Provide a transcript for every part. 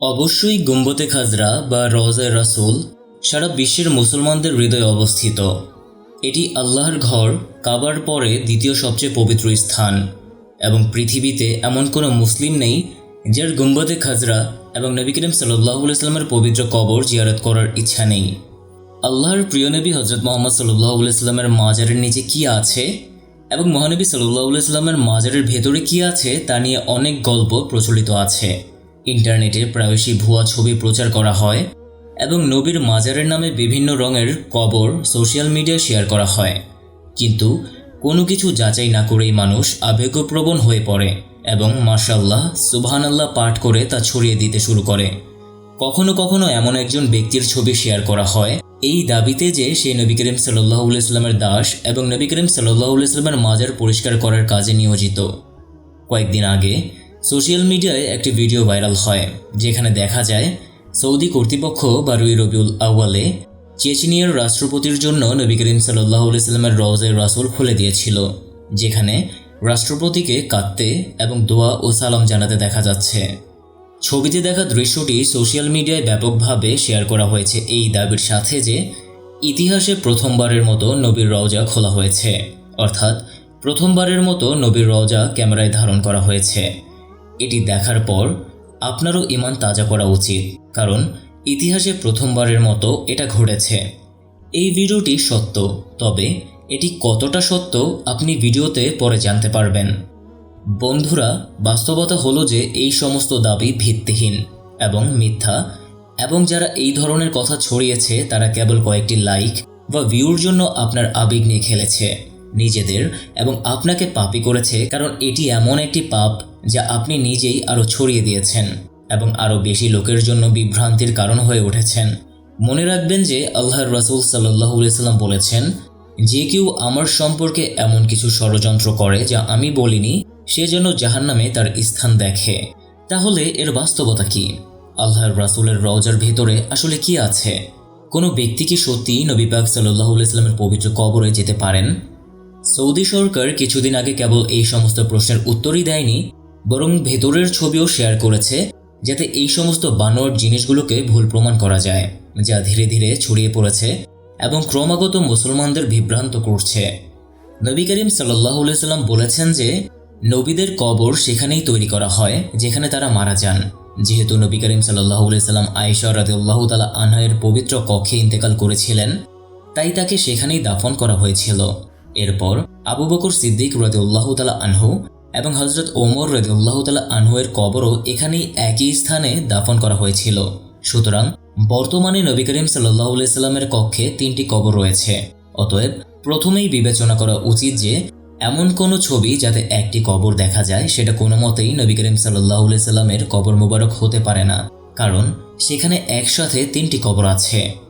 অবশ্যই গুম্বতে খাজরা বা রওজায় রাসুল সারা বিশ্বের মুসলমানদের হৃদয়ে অবস্থিত। এটি আল্লাহর ঘর, কাবার পরে দ্বিতীয় সবচেয়ে পবিত্র স্থান এবং পৃথিবীতে এমন কোনো মুসলিম নেই যার গুম্বতে খাজরা এবং নবী করিম সাল্লাহ ইসলামের পবিত্র কবর জিয়ারত করার ইচ্ছা নেই। আল্লাহর প্রিয় নবী হজরত মোহাম্মদ সাল্লাহ ইসলামের মাজারের নিচে কি আছে এবং মহানবী সাল্লাহ ইসলামের মাজারের ভেতরে কি আছে তা নিয়ে অনেক গল্প প্রচলিত আছে। ইন্টারনেটে প্রায়শই ভুয়া ছবি প্রচার করা হয় এবং নবীর মাজারের নামে বিভিন্ন রঙের কবর সোশ্যাল মিডিয়ায় শেয়ার করা হয়। কিন্তু কোনো কিছু যাচাই না করেই মানুষ আবেগপ্রবণ হয়ে পড়ে এবং মার্শাল্লাহ সুবহানাল্লাহ পাঠ করে তা ছড়িয়ে দিতে শুরু করে। কখনো কখনো এমন একজন ব্যক্তির ছবি শেয়ার করা হয়। এই দাবিতে যে সে নবী করিম সাল্লাহ ইসলামের দাস এবং নবী করিম সাল্লাহ ইসলামের মাজার পরিষ্কার করার কাজে নিয়োজিত। কয়েকদিন আগে সোশ্যাল মিডিয়ায় একটি ভিডিও ভাইরাল হয়, যেখানে দেখা যায় সৌদি কর্তৃপক্ষ বারুই রবিউল আউয়ালে চেচিনিয়ার রাষ্ট্রপতির জন্য নবী করিম সাল্লাহ ইসলামের রওজের রাসুল খুলে দিয়েছিল, যেখানে রাষ্ট্রপতিকে কাঁদতে এবং দোয়া ও সালাম জানাতে দেখা যাচ্ছে। ছবিতে দেখা দৃশ্যটি সোশ্যাল মিডিয়ায় ব্যাপকভাবে শেয়ার করা হয়েছে এই দাবির সাথে যে ইতিহাসে প্রথমবারের মতো নবীর রওজা খোলা হয়েছে, অর্থাৎ প্রথমবারের মতো নবীর রওজা ক্যামেরায় ধারণ করা হয়েছে। এটি দেখার পর আপনারও ইমান তাজা করা উচিত, কারণ ইতিহাসে প্রথমবারের মতো এটা ঘটেছে। এই ভিডিওটি সত্য, তবে এটি কতটা সত্য আপনি ভিডিওতে পরে জানতে পারবেন। বন্ধুরা, বাস্তবতা হলো যে এই সমস্ত দাবি ভিত্তিহীন এবং মিথ্যা, এবং যারা এই ধরনের কথা ছড়িয়েছে, তারা কেবল কয়েকটি লাইক বা ভিউর জন্য আপনার আবেগ নিয়ে খেলেছে, নিজেদের এবং আপনাকে পাপি করেছে, কারণ এটি এমন একটি পাপ যা আপনি নিজেই আরও ছড়িয়ে দিয়েছেন এবং আরও বেশি লোকের জন্য বিভ্রান্তির কারণ হয়ে উঠেছেন। মনে রাখবেন যে আল্লাহর রাসুল সাল্লাহ সাল্লাম বলেছেন, যে কেউ আমার সম্পর্কে এমন কিছু ষড়যন্ত্র করে যা আমি বলিনি, সে যেন জাহান্নামে তার স্থান দেখে। তাহলে এর বাস্তবতা কি? আল্লাহর রাসুলের রওজার ভেতরে আসলে কি আছে? কোনো ব্যক্তি কি সত্যিই নবী পাক সাল্লাহ ইসলামের পবিত্র কবরে যেতে পারেন? সৌদি সরকার কিছুদিন আগে কেবল এই সমস্ত প্রশ্নের উত্তরই দেয়নি বরং ভেতরের ছবিও শেয়ার করেছে, যাতে এই সমস্ত বানোয়ার জিনিসগুলোকে ভুল প্রমাণ করা যায়, যা ধীরে ধীরে ছড়িয়ে পড়েছে এবং ক্রমাগত মুসলমানদের বিভ্রান্ত করছে। নবী করিম সাল্লাহ সাল্লাম বলেছেন যে, নবীদের কবর সেখানেই তৈরি করা হয়, যেখানে তারা মারা যান। যেহেতু নবী করিম সাল্লাহ সাল্লাম আয়েশা রাদিউল্লাহ তালা আনহায়ের পবিত্র কক্ষে ইন্তেকাল করেছিলেন, তাই তাকে সেখানেই দাফন করা হয়েছিল। এরপর আবু বকর সিদ্দিক রদিউল্লাহ তালা আনহু এবং হজরত ওমর রদিউল্লাহ তালা আনহুয়ের কবরও এখানেই একই স্থানে দাফন করা হয়েছিল। সুতরাং বর্তমানে নবী করিম সাল্লাহ সাল্লামের কক্ষে তিনটি কবর রয়েছে। অতএব প্রথমেই বিবেচনা করা উচিত যে, এমন কোনো ছবি যাতে একটি কবর দেখা যায়, সেটা কোনো মতেই নবী করিম সাল্লাহ সাল্লামের কবর মোবারক হতে পারে না। কারণ সেখানে একসাথে তিনটি কবর আছে।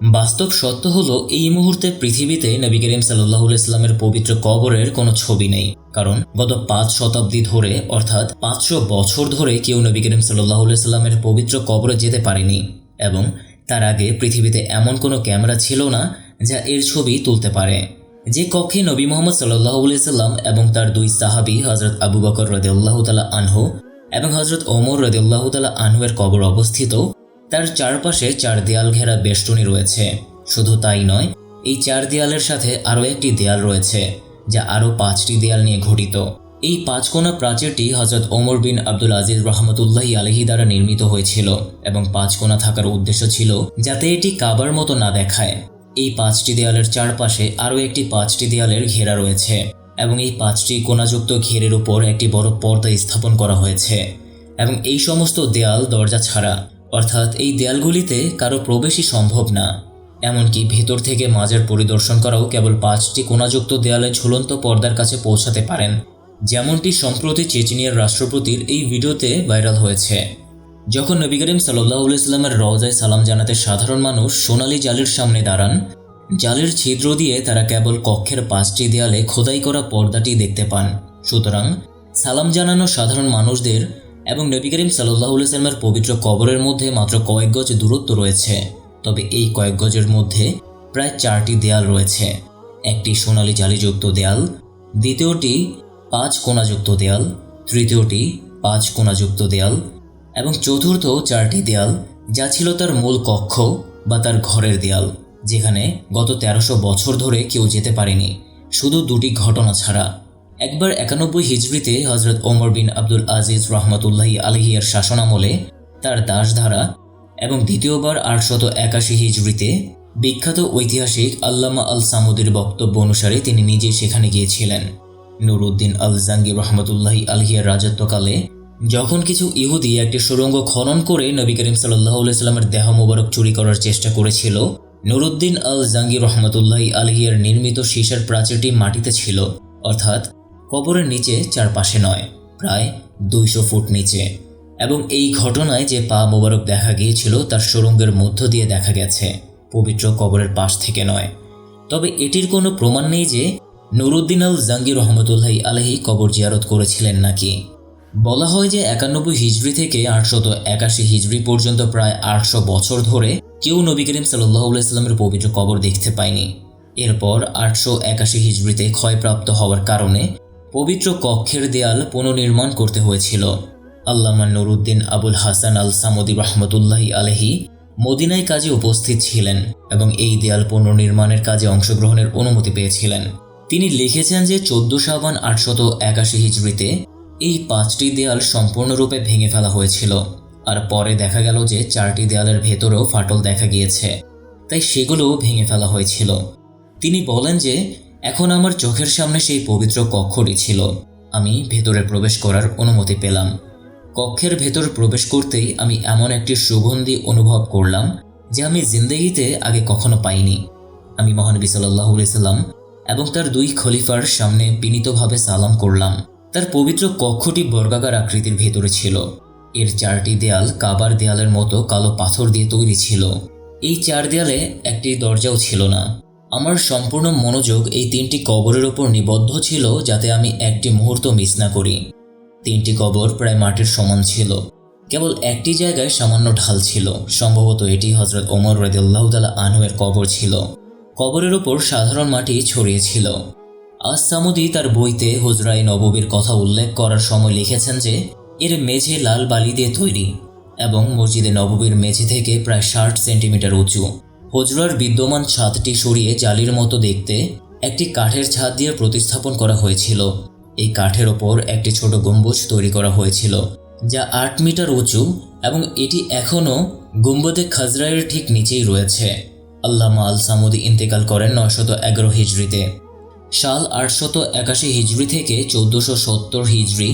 বাস্তব সত্য হলো, এই মুহূর্তে পৃথিবীতে নবী করিম সাল্লাহ ইসলামের পবিত্র কবরের কোনো ছবি নেই। কারণ গত পাঁচ শতাব্দী ধরে, অর্থাৎ পাঁচশো বছর ধরে কেউ নবী করিম সাল্লাহ ইসলামের পবিত্র কবরে যেতে পারেনি এবং তার আগে পৃথিবীতে এমন কোনো ক্যামেরা ছিল না যা এর ছবি তুলতে পারে। যে কক্ষে নবী মোহাম্মদ সাল্লাহ সাল্লাম এবং তার দুই সাহাবি হজরত আবু বকর রদেউল্লাহ তালা আনহু এবং হজরত ওমর রদেউল্লাহ তালা আনহুয়ের কবর অবস্থিত তার চারপাশে চার দেয়াল ঘেরা বেষ্টনী রয়েছে। শুধু তাই নয়, এই চার দেয়ালের সাথে আরও একটি দেয়াল রয়েছে, যা আরও পাঁচটি দেয়াল নিয়ে ঘটিত এই পাঁচকোনা প্রাচীরটি হজরত ওমর বিন আব্দুল আজিজ রহমতুল্লাহ আলহি দ্বারা নির্মিত হয়েছিল এবং পাঁচকোনা থাকার উদ্দেশ্য ছিল যাতে এটি কাবার মতো না দেখায়। এই পাঁচটি দেয়ালের চারপাশে আরও একটি পাঁচটি দেয়ালের ঘেরা রয়েছে এবং এই পাঁচটি কোনাযুক্ত ঘেরের উপর একটি বড় পর্দা স্থাপন করা হয়েছে। এবং এই সমস্ত দেয়াল দরজা ছাড়া অর্থাৎ এই দেয়ালগুলিতে কারও প্রবেশই সম্ভব না। এমনকি ভেতর থেকে মাঝের পরিদর্শন করাও কেবল পাঁচটি কোনাযুক্ত দেয়ালে ঝুলন্ত পর্দার কাছে পৌঁছাতে পারেন, যেমনটি সম্প্রতি চেচনিয়ার রাষ্ট্রপতির এই ভিডিওতে ভাইরাল হয়েছে। যখন নবী করিম সাল্লাহ ইসলামের রওজায় সালাম জানাতে সাধারণ মানুষ সোনালি জালের সামনে দাঁড়ান, জালের ছিদ্র দিয়ে তারা কেবল কক্ষের পাঁচটি দেয়ালে খোদাই করা পর্দাটি দেখতে পান। সুতরাং সালাম জানানো সাধারণ মানুষদের এবং নবী করিম সাল্লাহ ইসলামের পবিত্র কবরের মধ্যে মাত্র কয়েক গজ দূরত্ব রয়েছে। তবে এই কয়েক গজের মধ্যে প্রায় চারটি দেয়াল রয়েছে। একটি সোনালি জালিযুক্ত দেয়াল, দ্বিতীয়টি পাঁচ কোণাযুক্ত দেয়াল, তৃতীয়টি পাঁচ কোণাযুক্ত দেয়াল এবং চতুর্থ চারটি দেয়াল যা ছিল তার মূল কক্ষ বা তার ঘরের দেয়াল, যেখানে গত তেরোশো বছর ধরে কেউ যেতে পারেনি। শুধু দুটি ঘটনা ছাড়া। একবার একানব্বই হিজড়িতে হজরত ওমর বিন আব্দুল আজিজ রহমতুল্লাহি আলহিয়ার শাসনামলে তার দাসধারা এবং দ্বিতীয়বার আটশত একাশি হিজড়িতে বিখ্যাত ঐতিহাসিক আল্লামা আল সামুদের বক্তব্য অনুসারে তিনি নিজে সেখানে গিয়েছিলেন। নুরুদ্দিন আল জাঙ্গির রহমতুল্লাহি আলহিয়ার রাজত্বকালে যখন কিছু ইহুদি একটি সুড়ঙ্গ খনন করে নবী করিম সাল্লাহ সাল্লামের দেহ মোবারক চুরি করার চেষ্টা করেছিল, নুরুদ্দিন আল জাঙ্গি রহমতুল্লাহি আলহিয়ার নির্মিত সীসার প্রাচীরটি মাটিতে ছিল, অর্থাৎ কবরের নিচে চারপাশে নয়, প্রায় দুইশো ফুট নিচে। এবং এই ঘটনায় যে পা মোবারক দেখা গিয়েছিল, তার সুড়ঙ্গের মধ্য দিয়ে দেখা গেছে, পবিত্র কবরের পাশ থেকে নয়। তবে এটির কোনো প্রমাণ নেই যে নুরুদ্দিন আল জাঙ্গি রহমতুল্লাহি আলহি কবর জিয়ারত করেছিলেন নাকি। বলা হয় যে একানব্বই হিজড়ি থেকে আটশত একাশি হিজড়ি পর্যন্ত প্রায় আটশো বছর ধরে কেউ নবী করিম সাল্লাহ ইসলামের পবিত্র কবর দেখতে পায়নি। এরপর আটশো একাশি হিজড়িতে ক্ষয়প্রাপ্ত হওয়ার কারণে পবিত্র কক্ষের দেয়াল পুনর্নির্মাণ করতে হয়েছিল। আল্লামা নুরুদ্দিন আবুল হাসান আল সামদি রহমতুল্লাহি আলহি মদিনায় কাজে উপস্থিত ছিলেন এবং এই দেয়াল পুনর্নির্মাণের কাজে অংশগ্রহণের অনুমতি পেয়েছিলেন। তিনি লিখেছেন যে চোদ্দ সাবান আটশত একাশি হিজড়িতে এই পাঁচটি দেয়াল সম্পূর্ণরূপে ভেঙে ফেলা হয়েছিল। আর পরে দেখা গেল যে চারটি দেয়ালের ভেতরেও ফাটল দেখা গিয়েছে। তাই সেগুলোও ভেঙে ফেলা হয়েছিল। তিনি বলেন যে এখন আমার চোখের সামনে সেই পবিত্র কক্ষটি ছিল। আমি ভেতরে প্রবেশ করার অনুমতি পেলাম। কক্ষের ভেতর প্রবেশ করতেই আমি এমন একটি সুগন্ধি অনুভব করলাম, যে আমি জিন্দগিতে আগে কখনো পাইনি। আমি মহানবী সাল্লাহ সাল্লাম এবং তার দুই খলিফার সামনে বিনীতভাবে সালাম করলাম। তার পবিত্র কক্ষটি বর্গাকার আকৃতির ভেতরে ছিল। এর চারটি দেয়াল কাবার দেয়ালের মতো কালো পাথর দিয়ে তৈরি ছিল। এই চার দেয়ালে একটি দরজাও ছিল না। আমার সম্পূর্ণ মনোযোগ এই তিনটি কবরের ওপর নিবদ্ধ ছিল যাতে আমি একটি মুহূর্ত মিস না করি। তিনটি কবর প্রায় মাটির সমান ছিল। কেবল একটি জায়গায় সামান্য ঢাল ছিল। সম্ভবত এটি হজরত ওমর রদুল্লাহ তালা আনহুয়ের কবর ছিল। কবরের ওপর সাধারণ মাটি ছড়িয়েছিল আজ সামুদি তার বইতে হুজরাই নববীর কথা উল্লেখ করার সময় লিখেছেন যে, এর মেঝে লাল বালি দিয়ে তৈরি এবং মসজিদে নববীর মেঝে থেকে প্রায় ষাট সেন্টিমিটার উঁচু। হজরার বিদ্যমান ছাদটি সরিয়ে জালির মতো দেখতে একটি কাঠের ছাদ দিয়ে প্রতিস্থাপন করা হয়েছিল। এই কাঠের ওপর একটি ছোট গম্বুজ তৈরি করা হয়েছিল, যা আট মিটার উঁচু এবং এটি এখনও গম্বুদে খাজরায়ের ঠিক নিচেই রয়েছে। আল্লামা আল সামুদি ইন্তেকাল করেন নয়শত এগারো হিজড়িতে। সাল আটশত একাশি হিজড়ি থেকে চৌদ্দশো সত্তর হিজড়ি,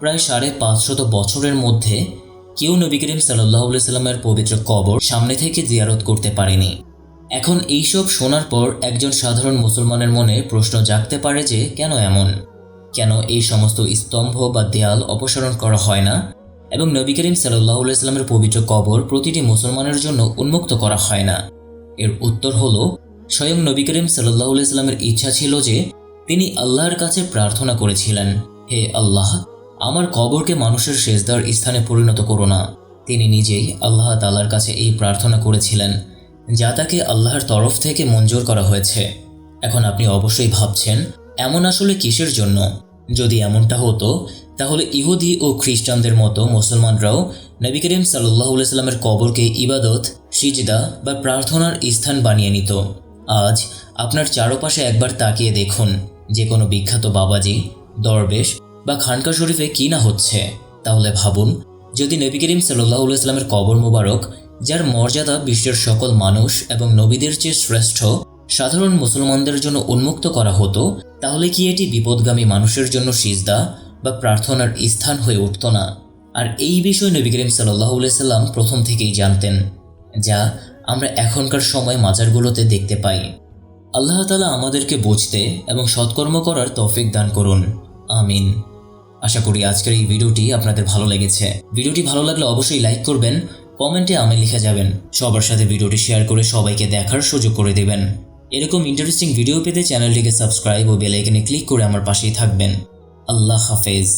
প্রায় সাড়ে পাঁচশত বছরের মধ্যে কেউ নবী করিম সাল্লাহ সাল্লামের পবিত্র কবর সামনে থেকে জিয়ারত করতে পারেনি। এখন এইসব শোনার পর একজন সাধারণ মুসলমানের মনে প্রশ্ন জাগতে পারে যে, কেন এমন? কেন এই সমস্ত স্তম্ভ বা দেয়াল অপসারণ করা হয় না? এবং নবী করিম সাল্লাহ সাল্লামের পবিত্র কবর প্রতিটি মুসলমানের জন্য উন্মুক্ত করা হয় না। এর উত্তর হল, স্বয়ং নবী করিম সাল্লাহ সাল্লামের ইচ্ছা ছিল যে তিনি আল্লাহর কাছে প্রার্থনা করেছিলেন, হে আল্লাহ আমার কবরকে মানুষের শেষদার স্থানে পরিণত করো না। তিনি নিজেই আল্লাহ তালার কাছে এই প্রার্থনা করেছিলেন, যা তাকে আল্লাহর তরফ থেকে মঞ্জুর করা হয়েছে। এখন আপনি অবশ্যই ভাবছেন, এমন আসলে কিসের জন্য? যদি এমনটা হতো, তাহলে ইহুদি ও খ্রিস্টানদের মতো মুসলমানরাও নবী করিম সাল্লাহ সাল্লামের কবরকে ইবাদত, সিজদা বা প্রার্থনার স্থান বানিয়ে নিত। আজ আপনার চারপাশে একবার তাকিয়ে দেখুন যে কোনো বিখ্যাত বাবাজি, দরবেশ বা খানকা শরীফে কি না হচ্ছে? তাহলে ভাবুন, যদি নবী করিম সাল্লাহ ইসলামের কবর মোবারক, যার মর্যাদা বিশ্বের সকল মানুষ এবং নবীদের চেয়ে শ্রেষ্ঠ, সাধারণ মুসলমানদের জন্য উন্মুক্ত করা হতো, তাহলে কি এটি বিপদগামী মানুষের জন্য সিজদা বা প্রার্থনার স্থান হয়ে উঠত না? আর এই বিষয়ে নবী করিম সাল্লাহ সাল্লাম প্রথম থেকেই জানতেন, যা আমরা এখনকার সময় মাজারগুলোতে দেখতে পাই। আল্লাহ তালা আমাদেরকে বুঝতে এবং সৎকর্ম করার তৌফিক দান করুন। আমিন। আশা করি আজকের এই ভিডিওটি আপনাদের ভালো লেগেছে। ভিডিওটি ভালো লাগলে অবশ্যই লাইক করবেন, কমেন্টে আমি লিখে যাবেন। সবার সাথে ভিডিওটি শেয়ার করে সবাইকে দেখার সুযোগ করে দেবেন। এরকম ইন্টারেস্টিং ভিডিও পেতে চ্যানেলটিকে সাবস্ক্রাইব ও বেলাইকনে ক্লিক করে আমার পাশেই থাকবেন। আল্লাহ হাফেজ।